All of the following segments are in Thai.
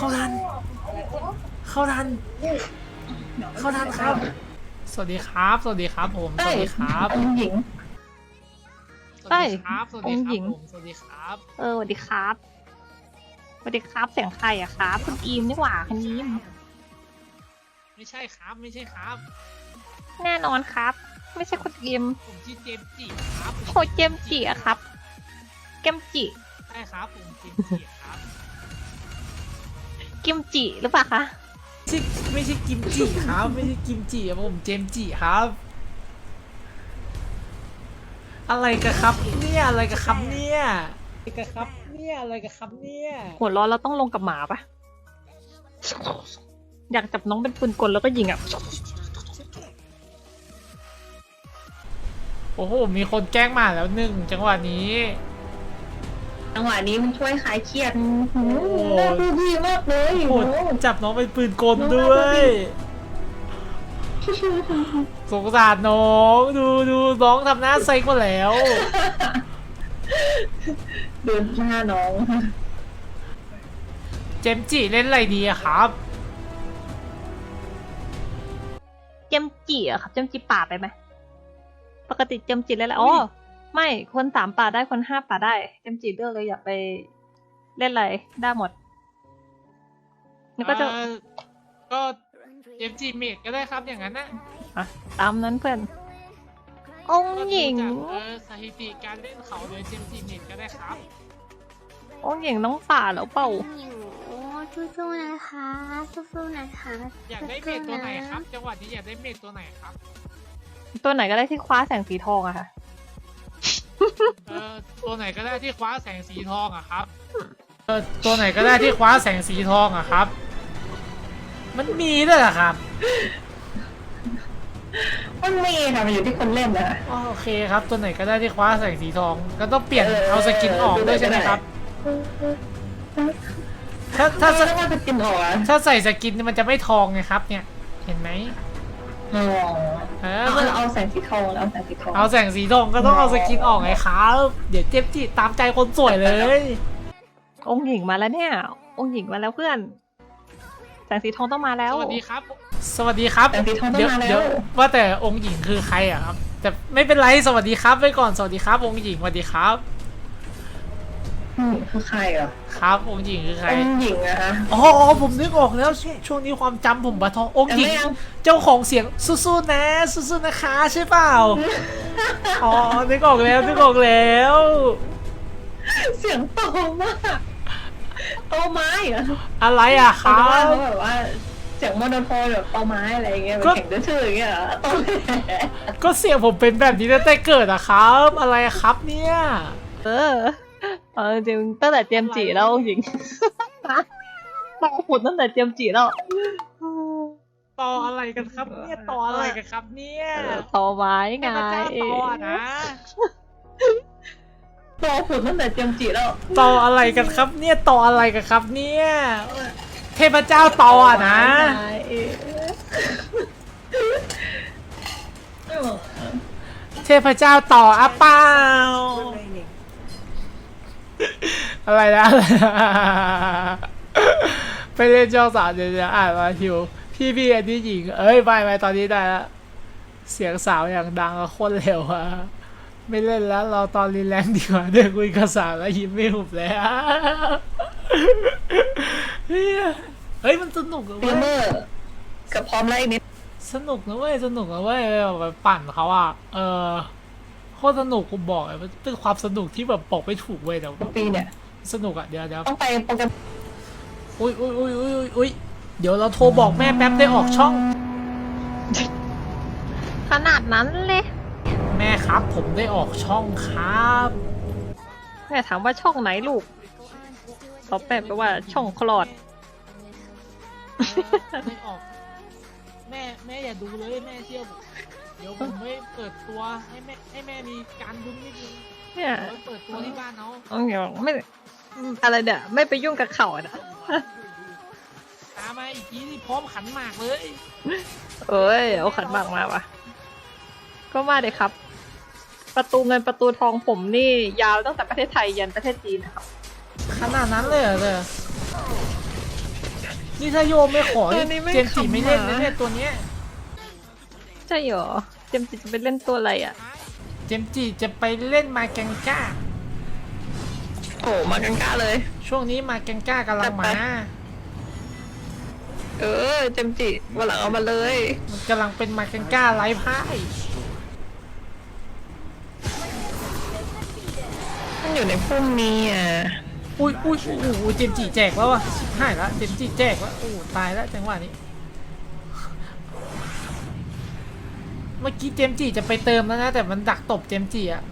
เข้าทัน เข้าทัน เข้าทันครับ สวัสดีครับ สวัสดีครับผม สวัสดีครับองค์หญิง สวัสดีครับ สวัสดีองค์คหญิรับงผมสวัสดีครับ เออสวัสดีครับสวัสดีครับเสียงใครอะครับ คุณอีมนี่หว่าคุณอีมไม่ใช่ครับไม่ใช่ครับ แน่นอนครับ ไม่ใช่คุณอีมผมชื่อเจมส์จิครับโคเจมจิอะครับเกมจิใช่ครับผมเจมส์จิครับ กิมจิหรือเปล่าคะ ไม่ใช่ไม่ใช่กิมจิครับ ไม่ใช่กิมจิครับผมเจมส์จิครับ อะไรกันครับ เนี่ยอะไรกันครับเนี่ยอะไรกันครับ เนี่ยอะไรกันครับเนี่ยหัวเร้อนเราต้องลงกับหมาปะอยากจับน้องเป็นปืนกลแล้วก็ยิงอะโอ้โหมีคนแกล้งหมาแล้วหนึ่งจังหวะนี้ จังหวะนี้มันช่วยคลายเครียดโอ้น่าดูดีมากเลยโหดจับน้องเป็นปืนกลด้วย สงสารน้องดูดูน้องทำหน้าเซ็งหมดแล้วดูหน้าน้อง เจมส์จิเล่นอะไรดีอะครับ เจมจิอะครับ เจมจิป่าไปไหม ปกติเจมจิเล่นอะไรอ๋อ ไม่คนสามป่าได้คนห้าป่าได้เจมจิเลือกเลยอยากไปเล่นอะไรได้หมดนี่ก็จะเอ่อก็เจมส์จิเมดก็ได้ครับอย่างนั้นนะอะตามนั้นเพื่อน องค์หญิงก็ดูจากเออสถิติการเล่นเขาโดยเจมส์จิเมดก็ได้ครับ องค์หญิงน้องป่าแล้วเปล่าโอ้สู้ๆนะคะสู้ๆนะคะอยากได้เมดตัวไหนครับ จังหวะนี้อยากได้เมดตัวไหนครับ ตัวไหนก็ได้ที่คว้าแสงสีทองอะค่ะ เออตัวไหนก็ได้ที่คว้าแสงสีทองอะครับเออตัวไหนก็ได้ที่คว้าแสงสีทองอะครับ มันมีด้วยเหรอครับมันมีค่ะมันอยู่ที่คนเล่นนะ อ๋อโอเคครับ ตัวไหนก็ได้ที่คว้าแสงสีทอง ก็ต้องเปลี่ยนเออเอาสกินออกด้วยใช่ไหมครับ ถ้าถ้าถ้าถ้าจะกินออกอะถ้าใส่สกินมันจะไม่ทองไงครับ เนี่ย เห็นไหม อ๋อเออเอาเอาแสงสีทองเอาแสงสีทองเอาแสงสีทองก็ต้องเอาสกินออกไงครับ เดี๋ยวเจ็บจิตามใจคนสวยเลย องค์หญิงมาแล้วเนี่ย องค์หญิงมาแล้วเพื่อน แสงสีทองต้องมาแล้ว สวัสดีครับ สวัสดีครับแสงสีทองต้อเดี๋งยวมาแล้เดี๋ยววว่าแต่องค์หญิงคือใครอะครับ แต่ไม่เป็นไร สวัสดีครับไว้ก่อน สวัสดีครับ องค์หญิง สวัสดีครับ อืมคือใครอะครับองค์หญิงคือใครองค์หญิงนะคะอ๋อผมนึกออกแล้วช่วงช่วงนี้ความจำผมบะทององค์หญิงแต่ไม่เอาเจ้าของเสียงสู้ๆนะสู้ๆนะคะใช่เปล่าอ๋อนึกออกแล้วนึกออกแล้ว เสียงโตมากโตไม้เหรออะไรอะคเขารัว่าบเขาแบบว่าเสียงโมโนโทนแบบโตไม้อะไรอย่างเงี้ยก็แบบแข่งด้วยชื่ออย่างเงี้ยเหรอโตแหล่ก็เสียงผมเป็นแบบนี้ตั้งแต่เกิดอะครับ อะไรอะครับเนี่ย เออ เออจริงตั้งแต่เจมส์จิแล้วองค์หญิงต้องขุดตั้งแต่เจมส์จิแล้วต่ออะไรกันครับ เนี่ยต่ออะไรกันครับ เนี่ยต่อไม้ไงแม่พระเจ้าต่ออะนะโตขุดตั้งแต่เจมส์จิแล้วต่ออะไรกันครับ เนี่ยต่ออะไรกันครับ เนี่ยเทพเจ้าต่ออะนะเทพเจ้าต่ออะเปล่า อะไรนะ ไปเล่นช่องสามเดี๋ยวจะอ่านมาทิว พี่พี่อันนี้หญิง เอ้ยไม่ไม่ตอนนี้ได้แล้วเสียงสาวอย่างดังอะโคตรเร็วอะไม่เล่นแล้วเราตอนรีแลกซ์ดีกว่าเดี๋ยวคุยกับสาวแล้วยิ้มไม่หุบแล้วเฮ้ยเฮ้ยมันสนุกอะเกเว้มเมยอร์กับพร้อมไล่นิดสนุกนะเว้ยสนุกนะเว้ยแบบปั่นเขาอะเออโคตรสนุกผมบอกเลยมันเป็นความสนุกที่แบบบอกไม่ถูกเว้ยแต่ว่าปีเนี่ย สนุกอะเดี๋ยวเดี๋ยวต้องไปโปรแกรมอุ้ยอุ้ยอุ้ยอุ้ยอุ้ยเดี๋ยวเราโทรบอกแม่แป๊บได้ออกช่อง ขนาดนั้นเลยแม่ครับ ผมได้ออกช่องครับ แม่ถามว่าช่องไหนลูกตอบแป๊บไปว่าช่องคลอดได้ออก แม่แม่อย่าดูเลยแม่เชื่อผมเดี๋ยวผมไม่เปิดตัวให้แม่ให้แม่มีการดุ้นนิดนึงเนี่ยเดี๋ยวเปิดตัวที่บ้านเขาองค์หญิงบอกไม่ อะไรเนี่ย ไม่ไปยุ่งกับเขาอะนะตามมาอีกทีนี่พร้อมขันหมากเลยเอ้ยเอาขันหมากมาวะก็มาเลยครับ ประตูเงินประตูทองผมนี่ยาวตั้งแต่ประเทศไทยยันประเทศจีนนะครับขนาดนั้นเลยเหรอเธอนี่ถ้าโยมไม่ขอตัวนี่นี้ไม่เจมส์จิไม่เล่นขำหนะมาเนี่ยตัวเนี้ยใช่เหรอเจมส์จิจะไปเล่นตัวอะไรอะ เจมส์จิจะไปเล่นมาแกงก้า โอ้มากังกาเลย ช่วงนี้มาแกงก้ากำลังมาจัดไปเออเจมส์จิวันหลังเอามาเลย มันกำลังเป็นมาแกงก้าไร้พ่ายมันอยู่ในพุ่มนี้อะ อุ้ยอุ้ยโอ้โหเจมส์จิแจกแล้ววะชิบหายละเจมส์จิแจกแล้วโอ้โหตายแล้วจังหวะนี้ เมื่อกี้เจมส์จิจะไปเติมแล้วนะ แต่มันดักตบเจมส์จิอะ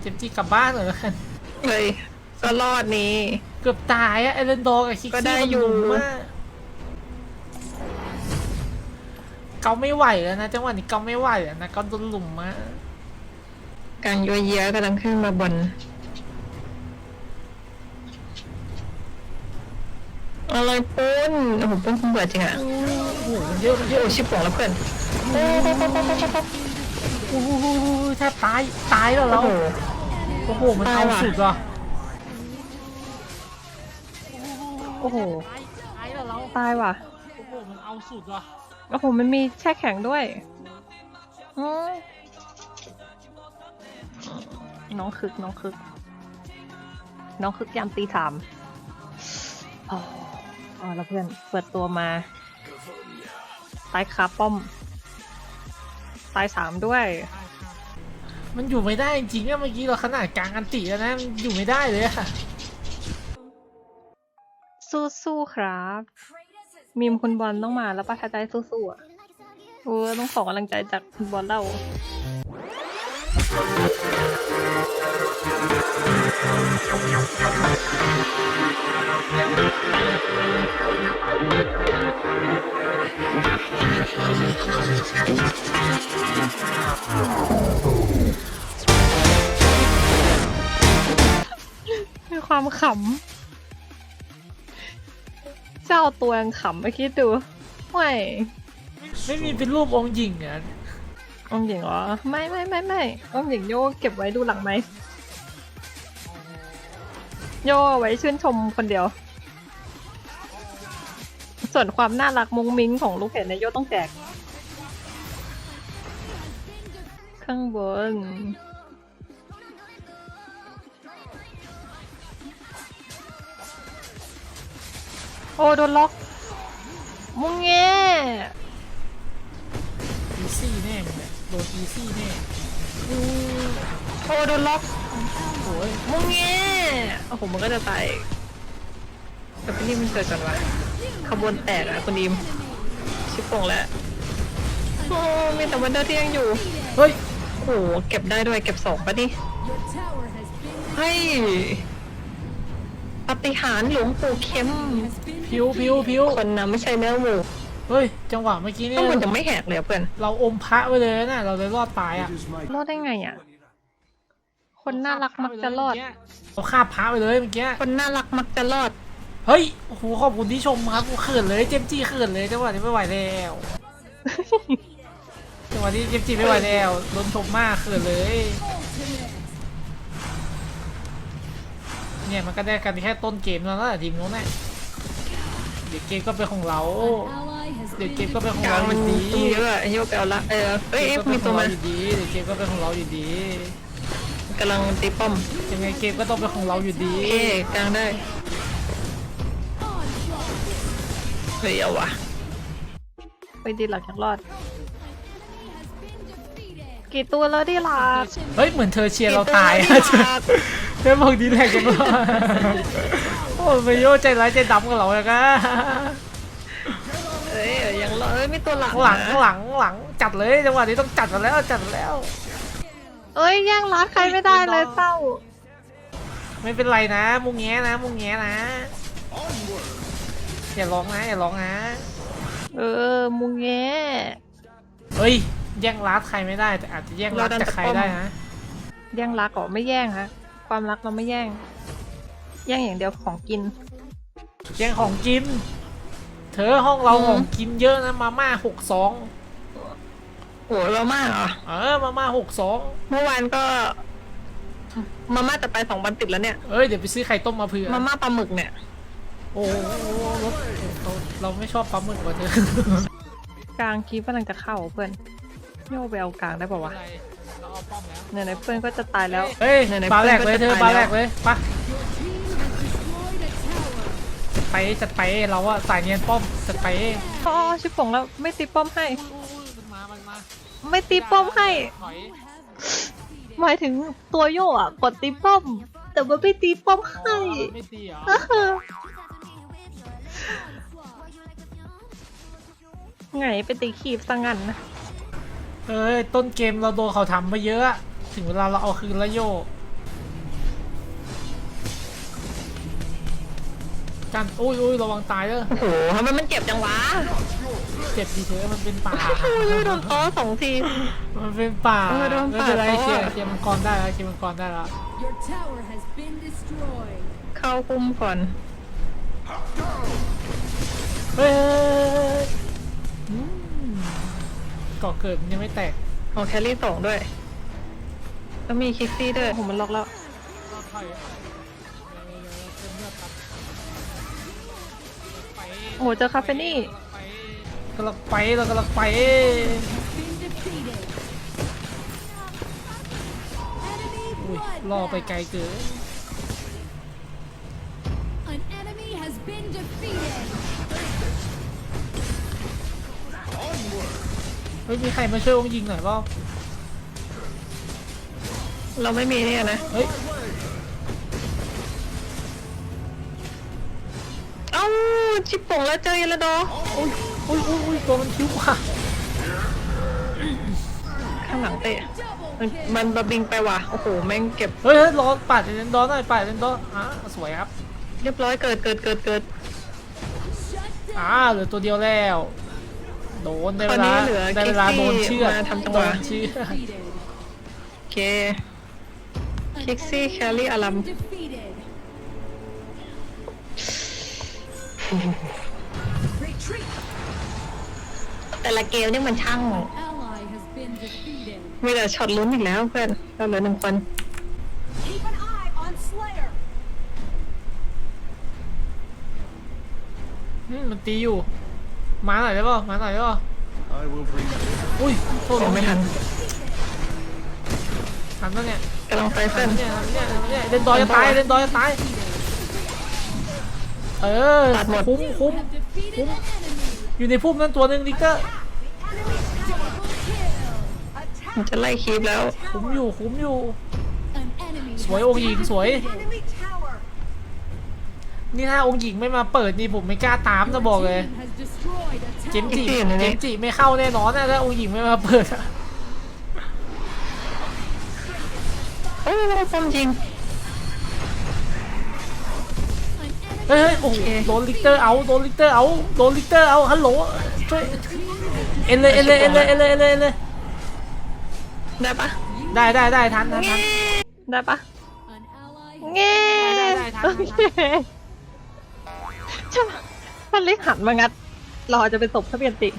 เจมส์จิกลับบ้านเลยแล้วกัน เลย ก็รอดนี้ เกือบตายอะไอเรนดอร์กับคิกก็ซี่ได้มันอยู่หลุมมากเกาไม่ไหวแล้วนะจังหวะนี้เกาไม่ไหวแล้วนะเกาโดนหลุมมากกลางยัวเยียกำลังขึ้นมาบน อะไรปุ้นโอ้โหปุ้นคงเบื่อจริงอะโอ้โหมันเยอะมันเยโอ้อะชิบหวงแล้วเพื่อนโอ้โหแทบตายตายแล้วโอ้เราโห โอ้โหมันตายเอาว่ะ สุดว่ะ อ้โหตายแล้วเรา ตายว่ะ โอ้โห มันเอาสุดว่ะโอ้โห มันมีแช่แข็งด้วยอืมน้องคึก น้องคึก น้องคึกยามตีสามอ๋ออ๋อแล้วเพื่อน เปิดตัวมา ตายคาป้อม ตายสามด้วย มันอยู่ไม่ได้จริงๆอะเมื่อกี้เราขนาดกลางอันติแล้วนะมันอยู่ไม่ได้เลยอะ สู้ๆครับ มีมคุณบอลต้องมาแล้วประทับใจสู้ๆอะเออต้องขอกำลังใจจากคุณบอลเล่ามีความขำ เจ้าตัวยังขำไปคิดดูไม่ไม่มีเป็นรูปองค์หญิงอะองค์หญิงเหรอ ไม่ไม่ไม่ไม่องค์หญิงโยเก็บไว้ดูหลังไหมค์โยเอาไว้ชื่นชมคนเดียว ส่วนความน่ารักมุ้งมิ้งของลูกเพจเนี่ยโยต้องแจกข้างบน โอ้โดนล็อกมุงเง่อีซี่แน่มึงเนี่ยโดนอีซี่แน่โอ้โดนล็อกโอ้ยมุงเง่โอ้โหมันก็จะตายแต่พี่นี่มันเกิดก่อนวะขบวนแตกอะคุณดิมชิปโป่งแล้วโอ้มีแต่วันเดอร์ที่ยังอยู่เฮ้ยโอ้โหเก็บได้ด้วยเก็บสองปะดิเฮ้ย ปาฏิหารย์หลวงปู่เข้ม พิวพิวพิวคนนะไม่ใช่เนื้อหมูเฮ้ย จังหวะเมื่อกี้เนี่ ต้อยงมันยังไม่แหกเลยอะเพื่อน เราอมพระไว้เลยนะเราเลยรอดตายอะรอดได้ไงอะคนน่ารักมักจะรอด เราฆ่าพระไปเลยเมื่อกี้คนน่ารักมักจะรอด เฮ้ยโอ้โหขอบคุณที่ชมครับกูเขินเลยเจมส์จี้เขินเลยจังหวะนี้ไม่ไหวแล้วจังหวะนี้เจมส์จี้ไม่ไหวแล้วโดนชมมากเขินเลย เนี่ยมันก็ได้กันแค่ต้นเกมแล้วนะทีมนู้นแหละเดี๋ยวเกมก็เป็นของเรา เดี๋ยวเกมก็เป็นของกลาเรางอมันยู่ดีตู้เยอะอะโยกเอาละเออเอ้ยเอฟเกมีก็ตัวเป็นของมาเราอยู่ดีเดี๋ยวเกมก็เป็นของเราอยู่ดีกำลังตีป้อมยังไงเกมก็ต้องเป็นของเราอยู่ดี เอ๊กลางได้เฮ้ยเอาวะไปดีหลักยังรอด กี่ตัวแล้วดีหลักเฮ้ยเหมือนเธอเชียร์เราตายอะ เธอบอกดีแหละจังเลยโอ้ยไปโยใจร้ายใจดำกับเราเลยนะเอ้ยยังรอเอ้ยไม่ตัวหลังข้างหลังนะข้างหลังข้างหลังจัดเลยจังหวะนี้ต้องจัดกันแล้วจัดกันแล้ว เอ้ยแย่งรัดใครไม่ได้เลยเศร้า ไม่เป็นไรนะ มุงแงนะ มุงแงนะอย่าร้องนะอย่าร้องนะ เออมุงแง่เฮ้ย แย่งรัดใครไม่ได้แต่อาจจะแย่งรัดจากใครได้นะ แย่งรักเหรอไม่แย่งฮะ ความรักเราไม่แย่ง แย่งอย่างเดียวของกิน แย่งของกิน เธอห้องเราของกินเยอะนะมาม่าหกสองโหเรามากเหรอ เออมาม่าหกสองเมื่อวานก็ มาม่าแต่ไปสองวันติดแล้วเนี่ย เอ้ยเดี๋ยวไปซื้อไข่ต้มมาเผื่อมาม่าปลาหมึกเนี่ย โอ้โหรถเราเราไม่ชอบปั๊มหมึกว่ะเธอกลางคีบกำลังจะเข้าเพื่อนโยไปเอากลางได้ป่าวะอะไร เราเอาป้อมแล้วเนี่ยไหนเพื่อนก็จะตายแล้ว เฮ้ยไหนๆบาแรกเลยเธอเพื่อนก็จะตายบาแรกแล้วเลยไปะไปจัดไปเราอะสายเนียนป้อมจัดไปอ๋อชิบป่งแล้วไม่ตีป้อมให้ มันมา มันมาไม่ตีป้อมให้ ถอยหมายถึงตัวโยอะกดตีป้อม แต่ว่าไม่ตีป้อมอ๋อให้ไม่ตีเหรอไงไปตีขีบซะงั้นนะ เอ้ยต้นเกมเราโดนเขาทำมาเยอะอะ ถึงเวลาเราเอาคืนแล้วโยกันอุ้ยอุ้ยระวังตายเด้อโอ้โหทำไมมันเจ็บจังวะเจ็บดีเถอะมันเป็นป่าโยโดนต้อสองที มันเป็นป่าเออโดนไม่ป่าเป็นไรต่อเคลียร์เคลียร์มังกรได้แล้วเคลียร์มังกรได้แล้ว Your tower has been destroyed เข้าคุมก่อนเฮ้ยอืม ก่อเกิดมันยังไม่แตกเอาแครี่สองด้วย แล้วมีคิกซี่ด้วยผมมันล็อกแล้วเราถอยเดี๋ยวๆๆเพิ่มเลือดครับไปโอ้โหเจอคาเฟนี่กำลังไปเรากำลังไป been defeated อุ้ยล่อไปไกลเกิน เฮ้ยมีใครมาช่วยองค์ยิงหน่อยเปล่าเราไม่มีเนี่ยนะ เฮ้ยเอ้าชิปป่งแล้วเจอเยลโดอุ้ยอุ้ยอุ้ยอุ้ยตัวมันคิ้วว่ะข้างหลังเตะ มันมันบะบิงไปว่ะ โอ้โห แม่งเก็บเฮ้ยเฮ้ยรอปัดเลนดอนหน่อยปัดเลนดอนอะสวยครับ เรียบร้อยเกิดเกิดเกิดเกิดอ่าเหลือตัวเดียวแล้ว โดนได้ตเวอนนี้ลาเหลือได้เวลาคิกซี่โดนเชือดมาทำจังหโดวะ นเชือด defeated โอเคคิกซี่แคลรี่อารัม defeated retreat แต่ละเกมนี่มันช่าง ally has been defeated มีแต่ช็อตลุ้นอีกแล้วเพื่อนเราเหลือหนึ่งคน keep an eye on Slayer อืมมันตีอยู่ มาหน่อยได้ป่ะมาหน่อยได้ป่ะ I will bring you อุ้ยโทษยังไม่ทันทันแล้วเนี่ยกำลังไปทัเพื่อนนเนี่ยทันเนี่ยทันเนี่ยเล่นดอยจะตายเล่นดอยจะตายเออตัดหมดคุ้มคุ้ม have defeated an enemy อยู่ในพุ่มนั้นตัวหนึ่งลิกเตอร์มันจะไล่คีบแล้ว คุ้มอยู่คุ้มอยู่ an enemy สวยองค์หญิงสวย enemy tower นี่ถ้าองค์หญิงไม่มาเปิดนี่ผมไม่กล้าตามนะบอกเลย has destroyed a เจมจีเจมจิไม่เข้าแน่นอนนะถ้าองค์หญิงไม่มาเปิดอะโอ้ยป้อมยิงเฮ้ยเฮ้ยโอ้โหโดนลิกเตอร์เอาโดนลิกเตอร์เอาโดนลิกเตอร์เอาฮัลโหลช่วยเอ็นเลยเอ็นเลยเอ็นเลยเอ็นเลยเอ็นเลยเอ็นเลยได้ปะได้ได้ได้ทันทันทันได้ปะเงี้ได้ได้ทันโอเคใช่ปะมันเล็กหันมางัด เราอาจจะเป็นศพทะเบียนติ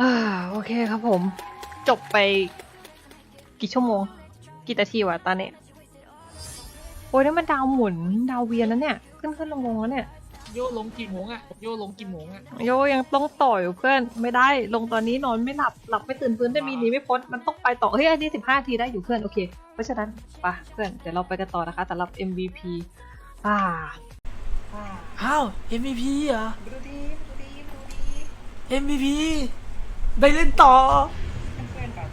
อ่าโอเคครับผม จบไปกี่ชั่วโมง กี่นาทีวะตอนนี้โอ้ยนี่มันดาวหมุนดาวเวียนแล้วเนี่ย ขึ้นขึ้นลงลงแล้วเนี่ย โยลงกี่โมงอะโยลงกี่โมงอะโยยังต้องต่ออยู่เพื่อนไม่ได้ลงตอนนี้นอนไม่หลับหลับไม่ตื่นฟื้นได้มีหนีไม่พ้นมันต้องไปต่อเฮ้ยอันนี้สิบห้าทีได้อยู่เพื่อนโอเค เพราะฉะนั้นไปะเพื่อนเดี๋ยวเราไปกันต่อนะคะสำหรับ MVP อ่า อ้าว MVP เหรอ ดู MVP ได้เล่นต่อ เพื่อนๆแบบ